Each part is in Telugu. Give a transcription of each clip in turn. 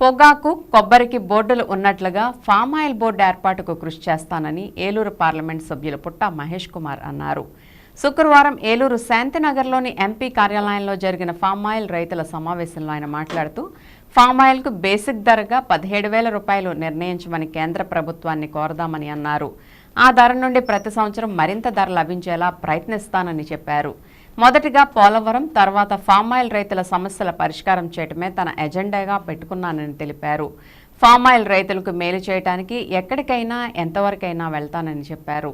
పొగాకు కొబ్బరికి బోర్డులు ఉన్నట్లుగా ఫామ్ ఆయిల్ బోర్డు ఏర్పాటుకు కృషి చేస్తానని ఏలూరు పార్లమెంట్ సభ్యులు పుట్ట మహేష్ కుమార్ అన్నారు. శుక్రవారం ఏలూరు శాంతినగర్లోని ఎంపీ కార్యాలయంలో జరిగిన ఫామ్ ఆయిల్ రైతుల సమావేశంలో ఆయన మాట్లాడుతూ ఫామ్ ఆయిల్కు బేసిక్ ధరగా పదిహేడు వేల రూపాయలు నిర్ణయించమని కేంద్ర ప్రభుత్వాన్ని కోరదామని అన్నారు. ఆ ధర నుండి ప్రతి సంవత్సరం మరింత ధర లభించేలా ప్రయత్నిస్తానని చెప్పారు. మొదటిగా పోలవరం తర్వాత ఫామ్ ఆయిల్ రైతుల సమస్యల పరిష్కారం చేయటమే తన ఎజెండాగా పెట్టుకున్నానని తెలిపారు. ఫామ్ ఆయిల్ రైతులకు మేలు చేయడానికి ఎక్కడికైనా ఎంతవరకైనా వెళ్తానని చెప్పారు.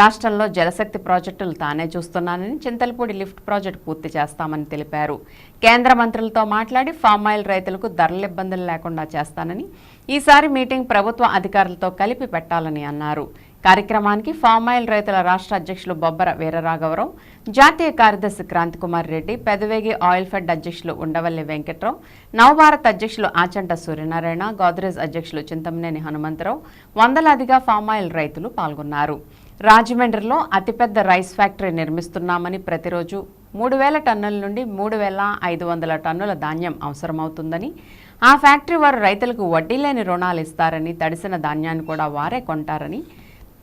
రాష్ట్రంలో జలశక్తి ప్రాజెక్టులు తానే చూస్తున్నానని చింతలపూడి లిఫ్ట్ ప్రాజెక్టు పూర్తి చేస్తామని తెలిపారు. కేంద్ర మంత్రులతో మాట్లాడి ఫామ్ ఆయిల్ రైతులకు ధరల ఇబ్బందులు లేకుండా చేస్తానని ఈసారి మీటింగ్ ప్రభుత్వ అధికారులతో కలిపి పెట్టాలని అన్నారు. కార్యక్రమానికి ఫామ్ ఆయిల్ రైతుల రాష్ట్ర అధ్యక్షులు బొబ్బర వీరరాఘవరావు జాతీయ కార్యదర్శి క్రాంతికుమార్ రెడ్డి పెదవేగి ఆయిల్ ఫెడ్ అధ్యక్షులు ఉండవల్లి వెంకట్రావు నవభారత్ అధ్యక్షులు ఆచంట సూర్యనారాయణ గోద్రేజ్ అధ్యక్షులు చింతమనేని హనుమంతరావు వందలాదిగా ఫామ్ ఆయిల్ రైతులు పాల్గొన్నారు. రాజమండ్రిలో అతిపెద్ద రైస్ ఫ్యాక్టరీ నిర్మిస్తున్నామని ప్రతిరోజు మూడు వేల టన్నుల నుండి మూడు వేల ఐదు వందల టన్నుల ధాన్యం అవసరమవుతుందని ఆ ఫ్యాక్టరీ వారు రైతులకు వడ్డీ లేని రుణాలు ఇస్తారని తడిసిన ధాన్యాన్ని కూడా వారే కొంటారని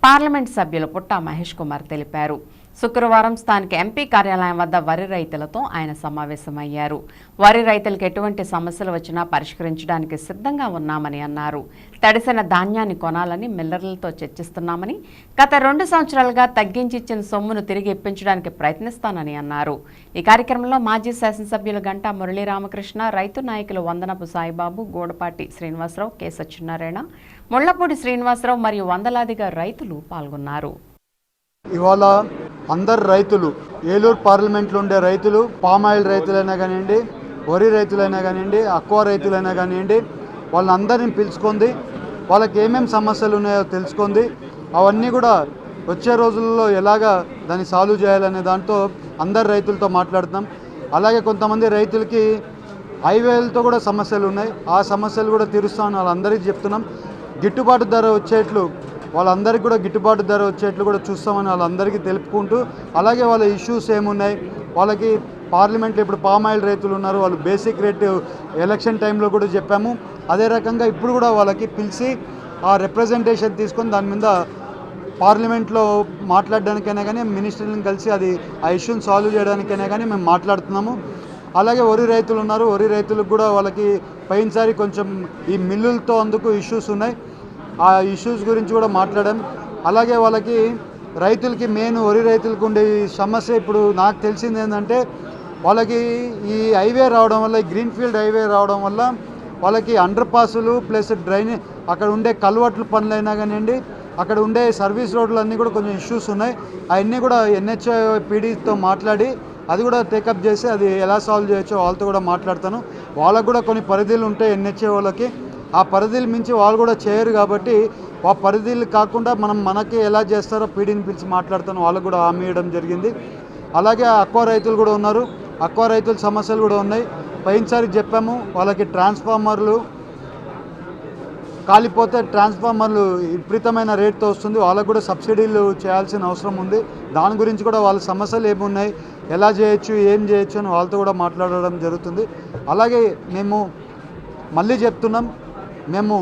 పార్లమెంట్ సభ్యులు పుట్టా మహేష్ కుమార్ తెలిపారు. శుక్రవారం స్థానిక ఎంపీ కార్యాలయం వద్ద వరి రైతులతో ఆయన సమావేశమయ్యారు. వరి రైతులకు ఎటువంటి సమస్యలు వచ్చినా పరిష్కరించడానికి సిద్ధంగా ఉన్నామని అన్నారు. తడిసిన ధాన్యాన్ని కొనాలని మిల్లర్లతో చర్చిస్తున్నామని గత రెండు సంవత్సరాలుగా తగ్గించి ఇచ్చిన సొమ్మును తిరిగి ఇప్పించడానికి ప్రయత్నిస్తానని అన్నారు. ఈ కార్యక్రమంలో మాజీ శాసనసభ్యులు గంటా మురళీ రామకృష్ణ రైతు నాయకులు వందనపు సాయిబాబు గూడపాటి శ్రీనివాసరావు కె సత్యనారాయణ ముళ్ళపూడి శ్రీనివాసరావు మరియు వందలాదిగా రైతులు పాల్గొన్నారు. ఇవాళ అందరు రైతులు ఏలూరు పార్లమెంట్లో ఉండే రైతులు పామాయిల్ రైతులైనా కానివ్వండి వరి రైతులైనా కానివ్వండి అక్వా రైతులైనా కానివ్వండి వాళ్ళందరినీ పిలుచుకుంది వాళ్ళకి ఏమేమి సమస్యలు ఉన్నాయో తెలుసుకుంది. అవన్నీ కూడా వచ్చే రోజుల్లో ఎలాగా దాన్ని సాల్వ్ చేయాలనే దాంతో అందరు రైతులతో మాట్లాడుతున్నాం. అలాగే కొంతమంది రైతులకి హైవేలతో కూడా సమస్యలు ఉన్నాయి. ఆ సమస్యలు కూడా తీరుస్తామని వాళ్ళందరికీ చెప్తున్నాం. గిట్టుబాటు ధర వచ్చేట్లు వాళ్ళందరికీ కూడా గిట్టుబాటు ధర వచ్చేట్లు కూడా చూస్తామని వాళ్ళందరికీ తెలుపుకుంటూ అలాగే వాళ్ళ ఇష్యూస్ ఏమున్నాయి వాళ్ళకి పార్లమెంట్లో ఇప్పుడు పామ్ ఆయిల్ రైతులు ఉన్నారు వాళ్ళు బేసిక్ రేట్ ఎలక్షన్ టైంలో కూడా చెప్పాము. అదే రకంగా ఇప్పుడు కూడా వాళ్ళకి పిలిచి ఆ రిప్రజెంటేషన్ తీసుకొని దాని మీద పార్లమెంట్లో మాట్లాడడానికైనా కానీ మినిస్టర్ని కలిసి అది ఆ ఇష్యూని సాల్వ్ చేయడానికైనా కానీ మేము మాట్లాడుతున్నాము. అలాగే వరి రైతులు ఉన్నారు వరి రైతులకు కూడా వాళ్ళకి పోయినసారి కొంచెం ఈ మిల్లులతో అందుకు ఇష్యూస్ ఉన్నాయి. ఆ ఇష్యూస్ గురించి కూడా మాట్లాడాం. అలాగే వాళ్ళకి రైతులకి మెయిన్ వరి రైతులకు ఉండే సమస్య ఇప్పుడు నాకు తెలిసింది ఏంటంటే వాళ్ళకి ఈ హైవే రావడం వల్ల గ్రీన్ ఫీల్డ్ హైవే రావడం వల్ల వాళ్ళకి అండర్ పాసులు ప్లస్ డ్రైన్ అక్కడ ఉండే కల్వర్ట్ల పనులైనా కానివ్వండి అక్కడ ఉండే సర్వీస్ రోడ్లు అన్నీ కూడా కొంచెం ఇష్యూస్ ఉన్నాయి. అవన్నీ కూడా ఎన్హెచ్ఐ పీడీతో మాట్లాడి అది కూడా టేకప్ చేసి అది ఎలా సాల్వ్ చేయొచ్చో వాళ్ళతో కూడా మాట్లాడతాను. వాళ్ళకు కూడా కొన్ని పరిధులు ఉంటాయి ఎన్హెచ్ఏ వాళ్ళకి. ఆ పరిధిలు మించి వాళ్ళు కూడా చేయరు కాబట్టి ఆ పరిధిలు కాకుండా మనం మనకి ఎలా చేస్తారో పీడీని పిలిచి మాట్లాడతాను వాళ్ళకు కూడా హామీ ఇవ్వడం జరిగింది. అలాగే అక్వా రైతులు కూడా ఉన్నారు. అక్వా రైతుల సమస్యలు కూడా ఉన్నాయి. పోయినసారి చెప్పాము వాళ్ళకి ట్రాన్స్ఫార్మర్లు కాలిపోతే ట్రాన్స్ఫార్మర్లు విపరీతమైన రేట్తో వస్తుంది. వాళ్ళకు కూడా సబ్సిడీలు చేయాల్సిన అవసరం ఉంది. దాని గురించి కూడా వాళ్ళ సమస్యలు ఏమున్నాయి ఎలా చేయొచ్చు ఏం చేయొచ్చు అని వాళ్ళతో కూడా మాట్లాడడం జరుగుతుంది. అలాగే మేము మళ్ళీ చెప్తున్నాం మేము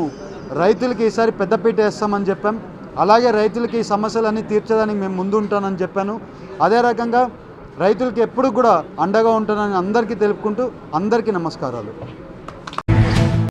రైతులకి ఈసారి పెద్దపీట వేస్తామని చెప్పాం. అలాగే రైతులకి ఈ సమస్యలన్నీ తీర్చడానికి మేము ముందు ఉంటానని చెప్పాను. అదే రకంగా రైతులకి ఎప్పుడు కూడా అండగా ఉంటానని అందరికీ తెలుపుకుంటూ అందరికీ నమస్కారాలు.